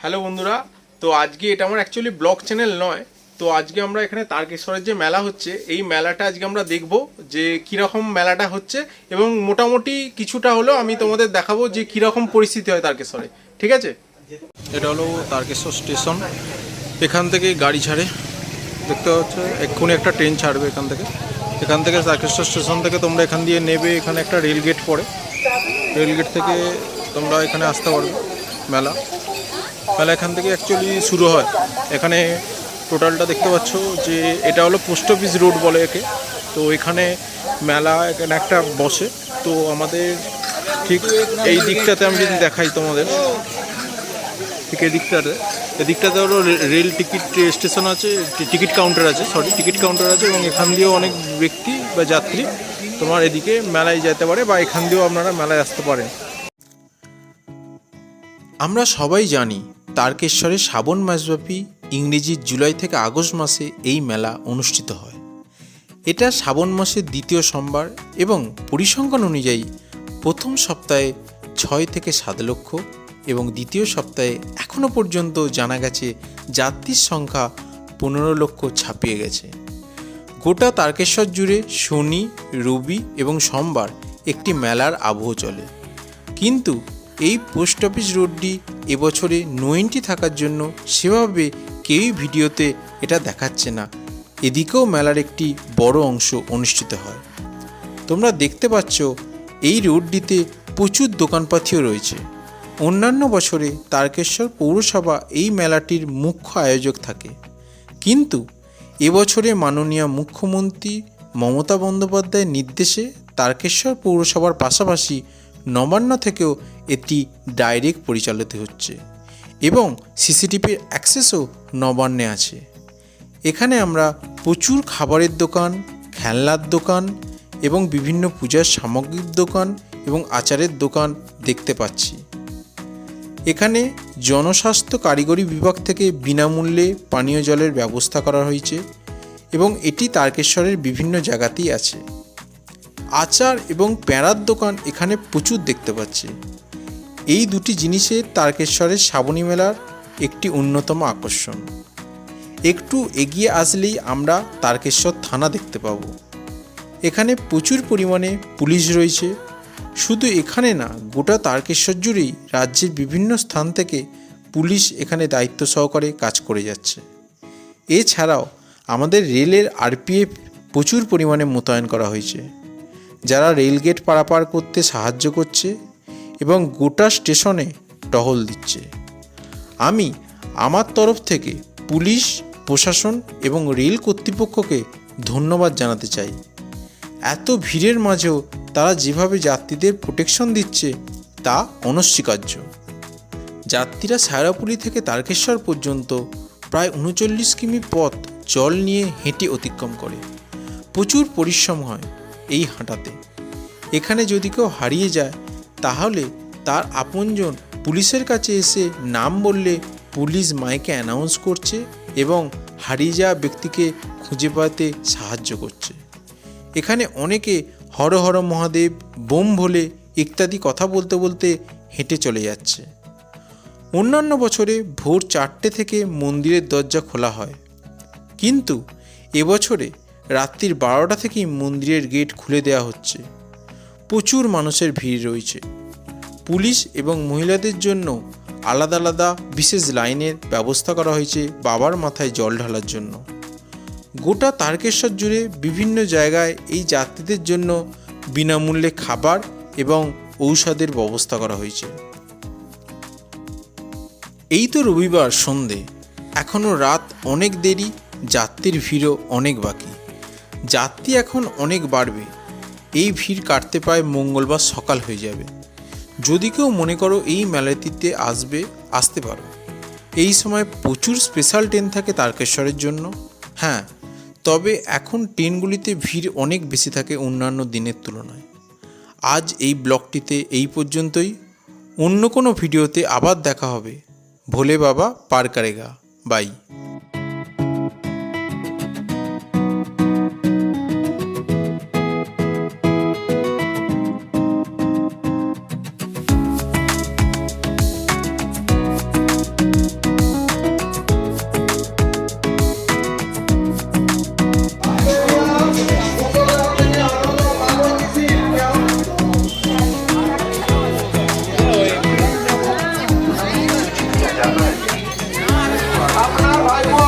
Hello বন্ধুরা, তো আজকে এটা আমার অ্যাকচুয়ালি ব্লগ চ্যানেল নয়, তো আজকে আমরা এখানে তারকেশ্বরের যে মেলা হচ্ছে, এই মেলাটা আজকে আমরা দেখব যে কীরকম মেলাটা হচ্ছে এবং মোটামুটি কিছুটা হলেও আমি তোমাদের দেখাবো যে কীরকম পরিস্থিতি হয় তারকেশ্বরে, ঠিক আছে? এটা হলো তারকেশ্বর স্টেশন, এখান থেকে গাড়ি ছাড়ে, দেখতে হচ্ছে এক্ষুনি একটা ট্রেন ছাড়বে এখান থেকে এখান থেকে তারকেশ্বর স্টেশন থেকে তোমরা এখান দিয়ে নেবে, এখানে একটা রেল গেট পড়ে, রেল গেট থেকে তোমরা এখানে আসতে পারবে, মেলা। মেলা এখান থেকে অ্যাকচুয়ালি শুরু হয়। এখানে টোটালটা দেখতে পাচ্ছ যে এটা হলো পোস্ট অফিস রোড বলে একে। তো এখানে মেলা এখানে একটা বসে। তো আমাদের ঠিক এই দিকটাতে আমি যদি দেখাই তোমাদের, ঠিক এই দিকটাতে। এদিকটাতে হলো রেল টিকিট স্টেশন আছে টিকিট কাউন্টার আছে সরি টিকিট কাউন্টার আছে এবং এখান দিয়েও অনেক ব্যক্তি বা যাত্রী তোমার এদিকে মেলায় যেতে পারে বা এখান দিয়েও আপনারা মেলায় আসতে পারেন। আমরা সবাই জানি তারকেশ্বরে শ্রাবণ মাসব্যাপী ইংরেজির জুলাই থেকে আগস্ট মাসে এই মেলা অনুষ্ঠিত হয়। এটা শ্রাবণ মাসের দ্বিতীয় সোমবার এবং পরিসংখ্যান অনুযায়ী প্রথম সপ্তাহে ছয় থেকে সাত লক্ষ এবং দ্বিতীয় সপ্তাহে এখনও পর্যন্ত জানা গেছে যাত্রীর সংখ্যা পনেরো লক্ষ ছাপিয়ে গেছে। গোটা তারকেশ্বর জুড়ে শনি, রবি এবং সোমবার একটি মেলার আবহ চলে। কিন্তু এই পোস্ট অফিস রোডটি এবছরে নোয়েন্টি থাকার জন্য সেভাবে কেউই ভিডিওতে এটা দেখাচ্ছে না। এদিকেও মেলার একটি বড় অংশ অনুষ্ঠিত হয়। তোমরা দেখতে পাচ্ছ, এই রোডটিতে প্রচুর দোকানপাতিও রয়েছে। অন্যান্য বছরে তারকেশ্বর পৌরসভা এই মেলাটির মুখ্য আয়োজক থাকে। কিন্তু এবছরে মাননীয় মুখ্যমন্ত্রী মমতা বন্দ্যোপাধ্যায়ের নির্দেশে তারকেশ্বর পৌরসভার পাশাপাশি নবান্ন থেকেও এটি ডাইরেক্ট পরিচালিত হচ্ছে এবং সিসিটিভির অ্যাক্সেসও নবান্নে আছে। এখানে আমরা প্রচুর খাবারের দোকান, খেলনার দোকান এবং বিভিন্ন পূজার সামগ্রীর দোকান এবং আচারের দোকান দেখতে পাচ্ছি। এখানে জনস্বাস্থ্য কারিগরি বিভাগ থেকে বিনামূল্যে পানীয় জলের ব্যবস্থা করা হয়েছে এবং এটি তারকেশ্বরের বিভিন্ন জায়গাতেই আছে। আচার এবং প্যাঁড়ার দোকান এখানে প্রচুর দেখতে পাচ্ছি। এই দুটি জিনিসে তারকেশ্বরের শ্রাবণী মেলার একটি অন্যতম আকর্ষণ। একটু এগিয়ে আসলেই আমরা তারকেশ্বর থানা দেখতে পাবো। এখানে প্রচুর পরিমাণে পুলিশ রয়েছে। শুধু এখানে না, গোটা তারকেশ্বর জুড়েই রাজ্যের বিভিন্ন স্থান থেকে পুলিশ এখানে দায়িত্ব সহকারে কাজ করে যাচ্ছে। এছাড়াও আমাদের রেলের আরপিএফ প্রচুর পরিমাণে মোতায়েন করা হয়েছে। যারা রেলগেট পারাপার করতে সাহায্য করছে এবং গোটা স্টেশনে টহল দিচ্ছে। আমি আমার তরফ থেকে পুলিশ, প্রশাসন এবং রেল কর্তৃপক্ষকে ধন্যবাদ জানাতে চাই। এত ভিড়ের মাঝেও তারা যেভাবে যাত্রীদের প্রোটেকশন দিচ্ছে, তা অনস্বীকার্য। যাত্রীরা সায়রাপুলি থেকে তারকেশ্বর পর্যন্ত প্রায় উনচল্লিশ কিমি পথ জল নিয়ে হেঁটে অতিক্রম করে। প্রচুর পরিশ্রম হয় এই হাঁটাতে। এখানে যদি কেউ হারিয়ে যায় তাহলে তার আপনজন পুলিশের কাছে এসে নাম বললে পুলিশ মাইকে অ্যানাউন্স করছে এবং হারিয়ে যাওয়া ব্যক্তিকে খুঁজে পাতে সাহায্য করছে। এখানে অনেকে হর হর মহাদেব, বোম ভোলে ইত্যাদি কথা বলতে বলতে হেঁটে চলে যাচ্ছে। অন্যান্য বছরে ভোর চারটে থেকে মন্দিরের দরজা খোলা হয়। কিন্তু এবছরে রাত্রির বারোটা থেকেই মন্দিরের গেট খুলে দেওয়া হচ্ছে। প্রচুর মানুষের ভিড় রয়েছে। পুলিশ এবং মহিলাদের জন্য আলাদা আলাদা বিশেষ লাইনের ব্যবস্থা করা হয়েছে বাবার মাথায় জল ঢালার জন্য। গোটা তারকেশ্বর জুড়ে বিভিন্ন জায়গায় এই যাত্রীদের জন্য বিনামূল্যে খাবার এবং ঔষধের ব্যবস্থা করা হয়েছে। এই তো রবিবার সন্ধে, এখনও রাত অনেক দেরি, যাত্রীর ভিড়ও অনেক বাকি। যাত্রী এখন অনেক বাড়বে। এই ভিড় কাটতে পায় মঙ্গলবার সকাল হয়ে যাবে। যদি কেউ মনে করো এই মেলাটিতে আসবে, আসতে পারো। এই সময় প্রচুর স্পেশাল ট্রেন থাকে তারকেশ্বরের জন্য। হ্যাঁ তবে এখন ট্রেনগুলিতে ভিড় অনেক বেশি থাকে অন্যান্য দিনের তুলনায়। আজ এই ব্লগটিতে এই পর্যন্তই। অন্য কোনো ভিডিওতে আবার দেখা হবে। ভোলে বাবা পার কারেগা বাই। I want.